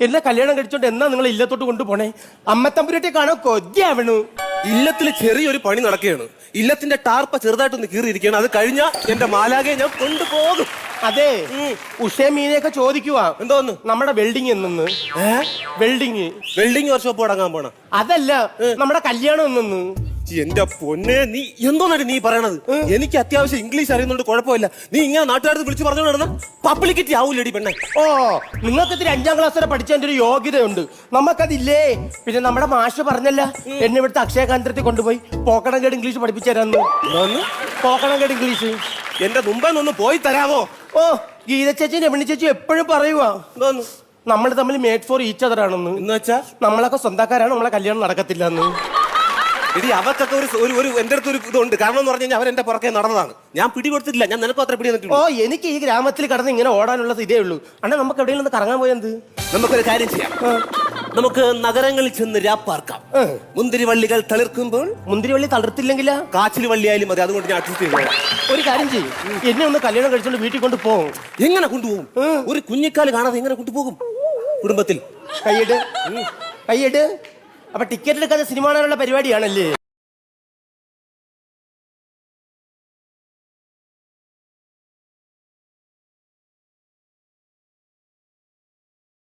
എന്നെ കല്യാണം കഴിച്ചോണ്ട് എന്നാ നിങ്ങൾ ഇല്ലത്തോട്ട് കൊണ്ടുപോണേ? അമ്മത്തമ്പുരട്ടെ കാണോ കൊതിയാവണു ഇല്ലത്തിൽ ചെറിയൊരു പണി നടക്കുകയാണ്. ഇല്ലത്തിന്റെ ടാർപ്പ ചെറുതായിട്ടൊന്ന് കീറിയിരിക്കുകയാണ്. അത് കഴിഞ്ഞ എന്റെ മാലാകെ ഞാൻ കൊണ്ടുപോകും. അതെ. ഉഷേ മീനെയൊക്കെ ചോദിക്കുവാ. എന്തോന്ന്? നമ്മുടെ വെൽഡിങ് എന്നു വെൽഡിങ്. വെൽഡിങ് വർക്ക്ഷോപ്പ് തുടങ്ങാൻ പോണ. അതല്ല നമ്മുടെ കല്യാണം എന്നു എന്റെ പൊന്നെ നീ എന്തോന്നാണ് നീ പറയണത്? എനിക്ക് അത്യാവശ്യം ഇംഗ്ലീഷ് അറിയുന്നുണ്ട് കുഴപ്പമില്ല. നീ ഇങ്ങനെ നാട്ടുകാരത്ത് വിളിച്ചു പറഞ്ഞു നടന്ന പബ്ലിക്കിറ്റി ആവൂലടി പെണ്ണെ. ഓ നിങ്ങൾക്ക് ഇത്തിരി അഞ്ചാം ക്ലാസ് വരെ പഠിച്ചതിന്റെ ഒരു യോഗ്യതയുണ്ട്. നമുക്കതില്ലേ പിന്നെ നമ്മുടെ മാഷ് പറഞ്ഞല്ല എന്നെ ഇവിടുത്തെ അക്ഷയ കേന്ദ്രത്തിൽ കൊണ്ടുപോയി പോക്കണം കേട് ഇംഗ്ലീഷ് പഠിപ്പിച്ചു തരാന്ന്. എന്തോന്ന്? പോക്കണം കേട് ഇംഗ്ലീഷ്. എന്റെ മുമ്പേ ഒന്ന് പോയി തരാവോ? ഓ ഗീത ചേച്ചി രമണി ചേച്ചി എപ്പോഴും പറയുവാ. എന്തോന്ന് നമ്മൾ തമ്മിൽ മേഡ് ഫോർ ഈച്ച് അതർ ആണെന്ന്. എന്ന് വെച്ചാ? നമ്മളൊക്കെ സ്വന്തക്കാരാണ് നമ്മളെ കല്യാണം നടക്കത്തില്ല എന്ന്. എടി അവർക്കൊക്കെ ഒരു ഒരു ഒരു എന്റെ അടുത്ത് ഒരു ഇതുണ്ട്. കാരണം എന്ന് പറഞ്ഞു കഴിഞ്ഞാൽ അവരെന്റെ പുറകെ നടന്നതാണ്. ഞാൻ പിടി കൊടുത്തിട്ടില്ല ഞാൻ നിനക്ക് അത്ര പിടി ഓ എനിക്ക് ഈ ഗ്രാമത്തിൽ കടന്ന് ഇങ്ങനെ ഓടാനുള്ളത് ഇതേ ഉള്ളൂ. അണ്ണാ നമുക്ക് എവിടെയെങ്കിലും നിന്ന് കറങ്ങാൻ പോയത് നമുക്കൊരു കാര്യം ചെയ്യാം. നമുക്ക് നഗരങ്ങളിൽ ചെന്ന് രാപ്പാർക്കാം. മുന്തിരിവള്ളികൾ തളിർക്കുമ്പോൾ മുന്തിരിവള്ളി തളിർത്തില്ലെങ്കിൽ കാച്ചിൽ വള്ളിയായാലും മതി. അതുകൊണ്ട് ഞാൻ അഡ്ജസ്റ്റ് ചെയ്തു ഒരു കാര്യം ചെയ്യും. എന്നെ ഒന്ന് കല്യാണം കഴിച്ചുകൊണ്ട് വീട്ടിൽ കൊണ്ട് പോകും എങ്ങനെ കൊണ്ടുപോകും? ഒരു കുഞ്ഞിക്കാൽ കാണാതെ എങ്ങനെ കൊണ്ടുപോകും? കുടുംബത്തിൽ. കൈയ്യട് കൈയ്യട് അപ്പൊ ടിക്കറ്റ് എടുക്കാതെ സിനിമ കാണാനുള്ള പരിപാടിയാണല്ലേ?